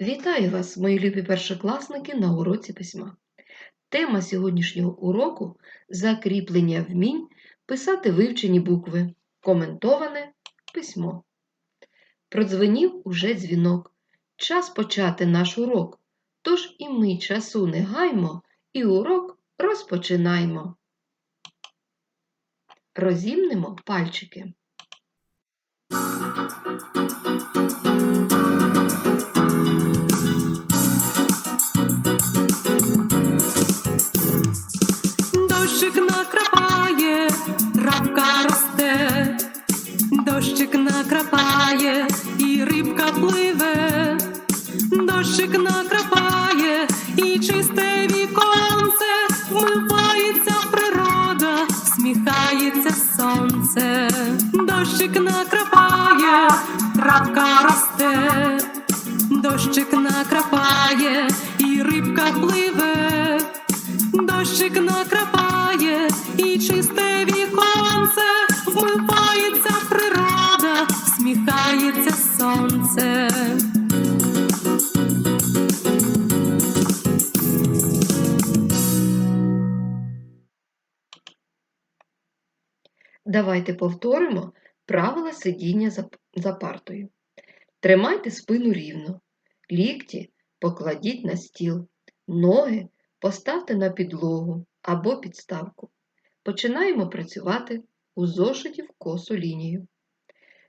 Вітаю вас, мої любі першокласники, на уроці письма. Тема сьогоднішнього уроку закріплення вмінь писати вивчені букви, коментоване письмо. Продзвенів уже дзвінок. Час почати наш урок. Тож і ми часу не гаймо, і урок розпочинаймо. Розімнемо пальчики. Росте, дощик накрапає, і рибка пливе. Дощик накрапає і чисте віконце, вмивається природа, сміхається сонце. Давайте повторимо правила сидіння за партою. Тримайте спину рівно, лікті покладіть на стіл, ноги поставте на підлогу або підставку. Починаємо працювати у зошиті в косу лінію.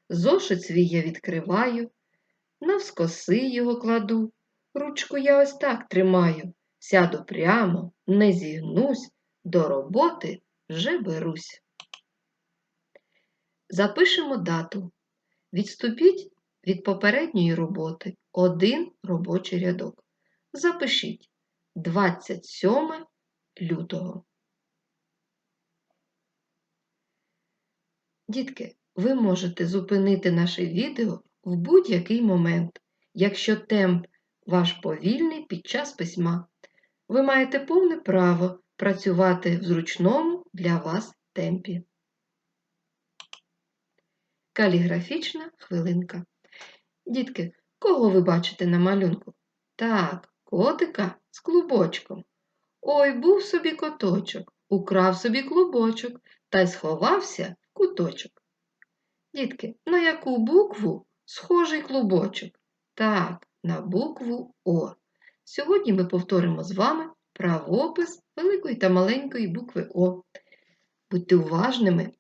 Зошит свій я відкриваю, навскоси його кладу, ручку я ось так тримаю, сяду прямо, не зігнусь, до роботи вже берусь. Запишемо дату. Відступіть від попередньої роботи один робочий рядок. Запишіть 27 лютого. Дітки, ви можете зупинити наше відео в будь-який момент, якщо темп ваш повільний під час письма. Ви маєте повне право працювати в зручному для вас темпі. Каліграфічна хвилинка. Дітки, кого ви бачите на малюнку? Так, котика з клубочком. Ой, був собі коточок, украв собі клубочок та й сховався в куточок. Дітки, на яку букву схожий клубочок? Так, на букву О. Сьогодні ми повторимо з вами правопис великої та маленької букви О. Будьте уважними.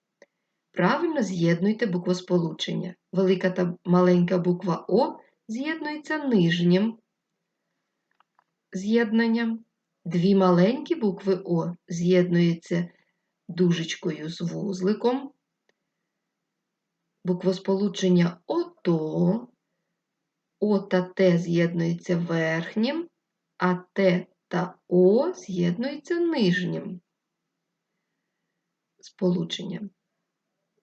Правильно з'єднуйте буквосполучення. Велика та маленька буква О з'єднується нижнім з'єднанням. Дві маленькі букви О з'єднуються дужечкою з вузликом. Буквосполучення ОТО, О та Т з'єднуються верхнім, а Т та О з'єднуються нижнім сполученням.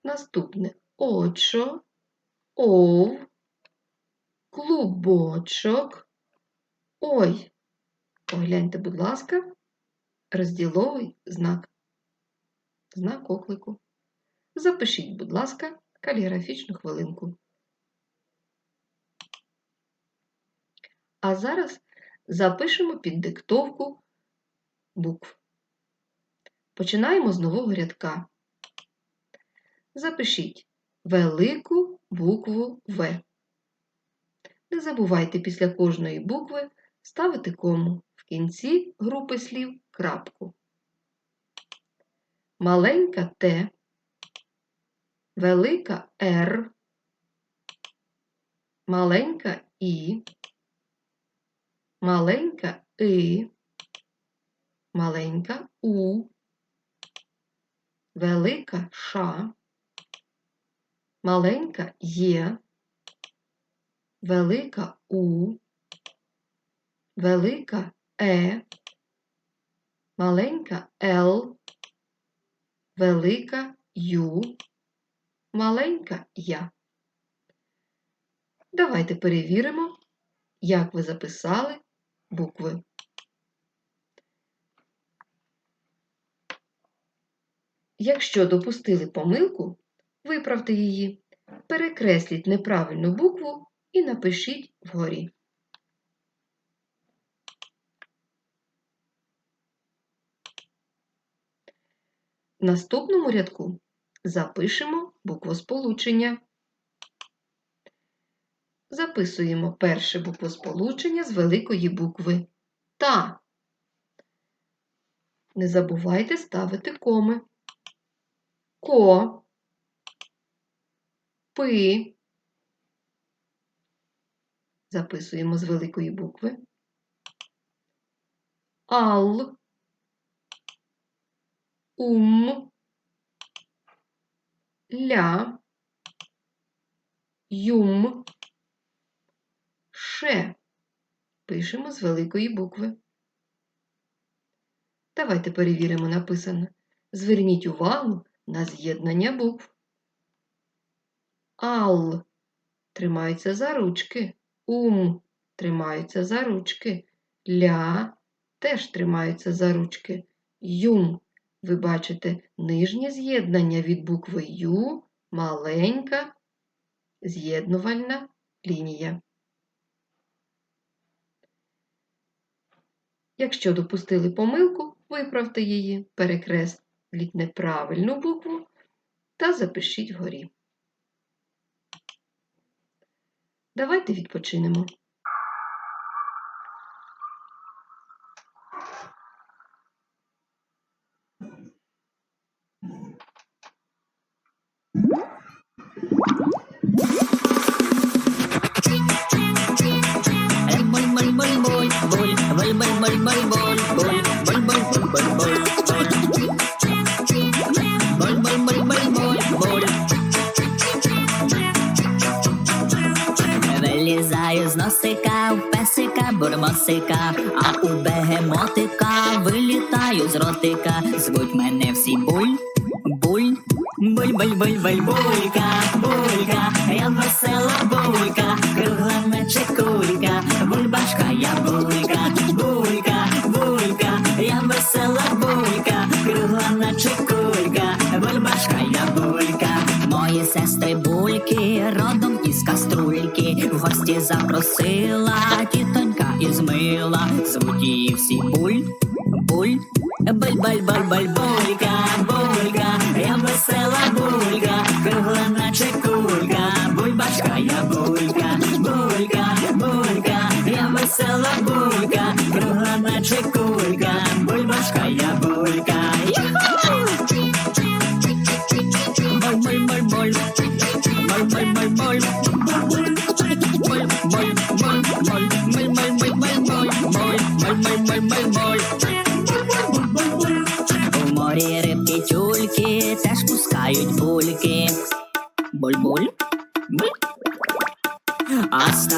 Наступне очо, ов, клубочок. Ой, погляньте, будь ласка, розділовий знак. Знак оклику. Запишіть, будь ласка, каліграфічну хвилинку. А зараз запишемо під диктовку букв. Починаємо з нового рядка. Запишіть велику букву В. Не забувайте після кожної букви ставити кому в кінці групи слів крапку. Маленька Т, велика Р, маленька І, маленька И, маленька У, велика Ш, маленька Є, велика У, велика Е, маленька Л, велика Ю, маленька Я. Давайте перевіримо, як ви записали букви. Якщо допустили помилку, Виправте її, перекресліть неправильну букву і напишіть вгорі. В наступному рядку запишемо буквосполучення. Записуємо перше буквосполучення з великої букви ТА. Не забувайте ставити коми. Ко пи. Записуємо з великої букви. Ал, ум, ля, юм, ше. Пишемо з великої букви. Давайте перевіримо написане. Зверніть увагу на з'єднання букв. Ал тримаються за ручки. Ум тримаються за ручки. Ля теж тримаються за ручки. Юм. Ви бачите нижнє з'єднання від букви Ю, маленька з'єднувальна лінія. Якщо допустили помилку, виправте її, перекресліть неправильну букву та запишіть вгорі. Давайте відпочинемо. Bye, bye, bye, bye. Песика бурмосика, а у бегемотика вилітаю з ротика. Звуть мене всі буль, буль, буль, буль, буль, буль, булька, булька, я весела булька, кругла наче кулька, бульбашка, я булька, булька, булька, я весела булька, кругла наче кулька, бульбашка, я булька. Мої сестри бульки родом із каструльки, в гості запросила тітонька із мила, її всі буль, буль, Баль-баль-баль-баль-булька, булька, я весела булька, кругла наче кулька, бульбашка, я булька, булька, булька, я весела булька, кругла наче кулька, бульбашка, я булька.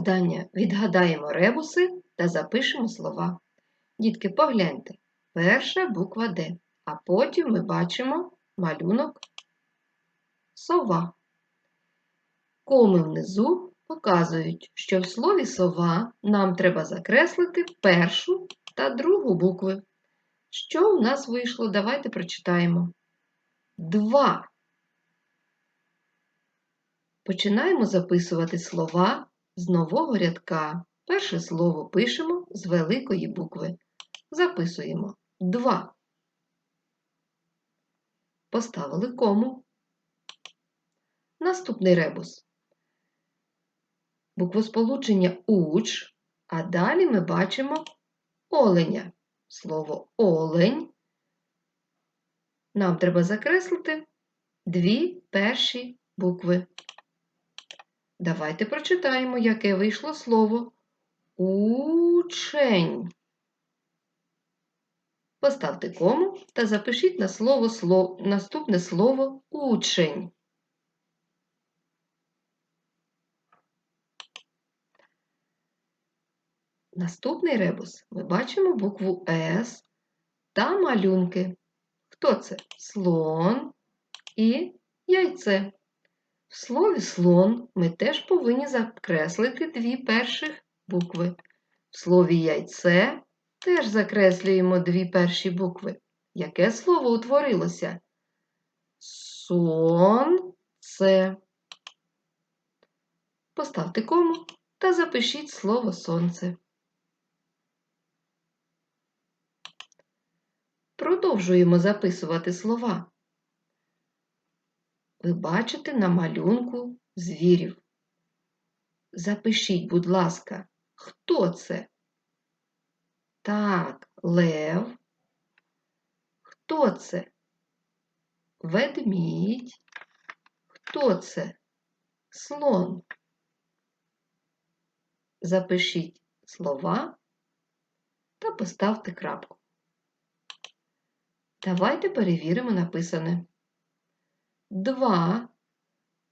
завдання відгадаємо ребуси та запишемо слова. Дітки, погляньте. Перша буква Д, а потім ми бачимо малюнок сова. Коми внизу показують, що в слові сова нам треба закреслити першу та другу букви. Що у нас вийшло? Давайте прочитаємо. Два. Починаємо записувати слова з нового рядка. Перше слово пишемо з великої букви. Записуємо два. Поставили кому. Наступний ребус. Буквосполучення уч, а далі ми бачимо оленя. Слово олень. Нам треба закреслити дві перші букви. Давайте прочитаємо, яке вийшло слово учень. Поставте кому та запишіть на слово, сло- наступне слово учень. Наступний ребус ми бачимо букву С та малюнки. Хто це? Слон і яйце. В слові слон ми теж повинні закреслити дві перших букви. В слові яйце теж закреслюємо дві перші букви. Яке слово утворилося? Сонце. Поставте кому та запишіть слово сонце. Продовжуємо записувати слова. Ви бачите на малюнку звірів. Запишіть, будь ласка, хто це? Так, лев. Хто це? Ведмідь. Хто це? Слон. Запишіть слова та поставте крапку. Давайте перевіримо написане. Два,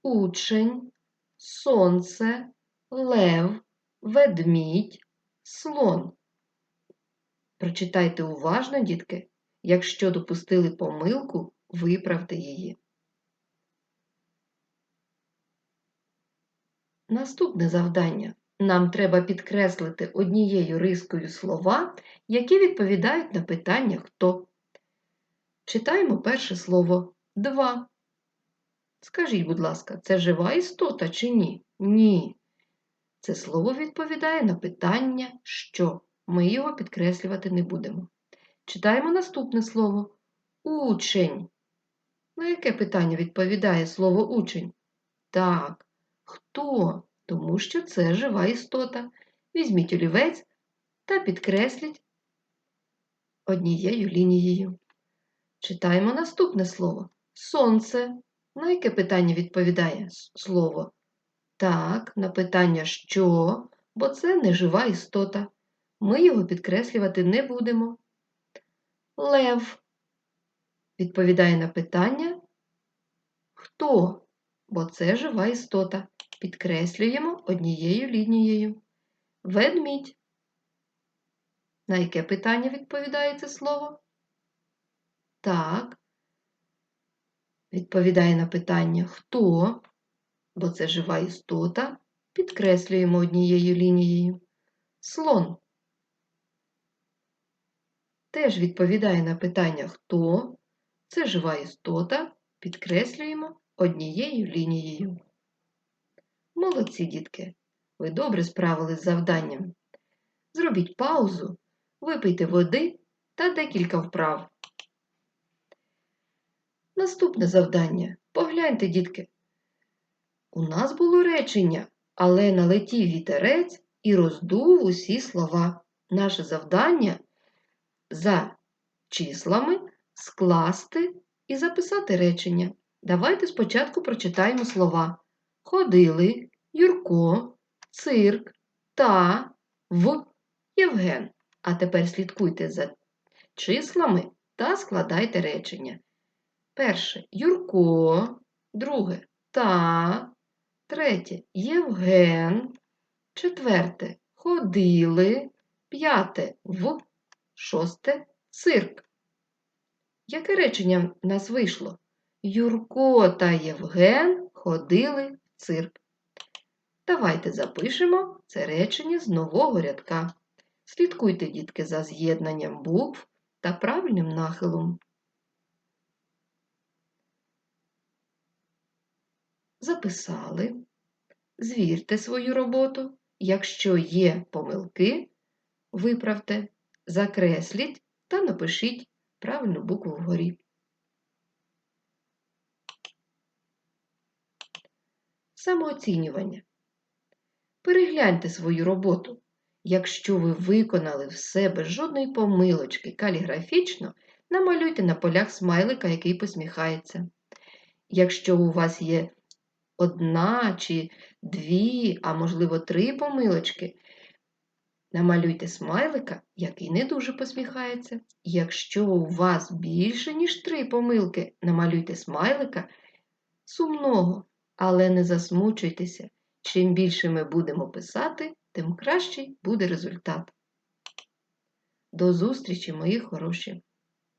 учень, сонце, лев, ведмідь, слон. Прочитайте уважно, дітки. Якщо допустили помилку, виправте її. Наступне завдання. Нам треба підкреслити однією рискою слова, які відповідають на питання хто. Читаємо перше слово два. Скажіть, будь ласка, це жива істота чи ні? Ні. Це слово відповідає на питання що. Ми його підкреслювати не будемо. Читаємо наступне слово учень. На яке питання відповідає слово учень? Так, хто? Тому що це жива істота. Візьміть олівець та підкресліть однією лінією. Читаємо наступне слово сонце. На яке питання відповідає слово? Так, на питання що, бо це не жива істота. Ми його підкреслювати не будемо. Лев відповідає на питання хто, бо це жива істота. Підкреслюємо однією лінією. Ведмідь. На яке питання відповідає це слово? Так. Відповідає на питання хто, бо це жива істота, підкреслюємо однією лінією. Слон. Теж відповідає на питання хто, це жива істота, підкреслюємо однією лінією. Молодці, дітки! Ви добре справились з завданням. Зробіть паузу, випийте води та декілька вправ. Наступне завдання. Погляньте, дітки. У нас було речення, але налетів вітерець і роздув усі слова. Наше завдання за числами скласти і записати речення. Давайте спочатку прочитаємо слова. Ходили, Юрко, цирк, та, в, Євген. А тепер слідкуйте за числами та складайте речення. Перше. Юрко, друге. Та, третє. Євген, четверте. Ходили, п'яте. В, шосте. Цирк. Яке речення в нас вийшло? Юрко та Євген ходили в цирк. Давайте запишемо це речення з нового рядка. Слідкуйте, дітки, за з'єднанням букв та правильним нахилом. Записали. Звірте свою роботу. Якщо є помилки, виправте, закресліть та напишіть правильну букву вгорі. Самооцінювання. Перегляньте свою роботу. Якщо ви виконали все без жодної помилочки каліграфічно, намалюйте на полях смайлика, який посміхається. Якщо у вас є одна чи дві, а можливо три помилочки, намалюйте смайлика, який не дуже посміхається. Якщо у вас більше, ніж три помилки, намалюйте смайлика сумного, але не засмучуйтеся. Чим більше ми будемо писати, тим кращий буде результат. До зустрічі, мої хороші!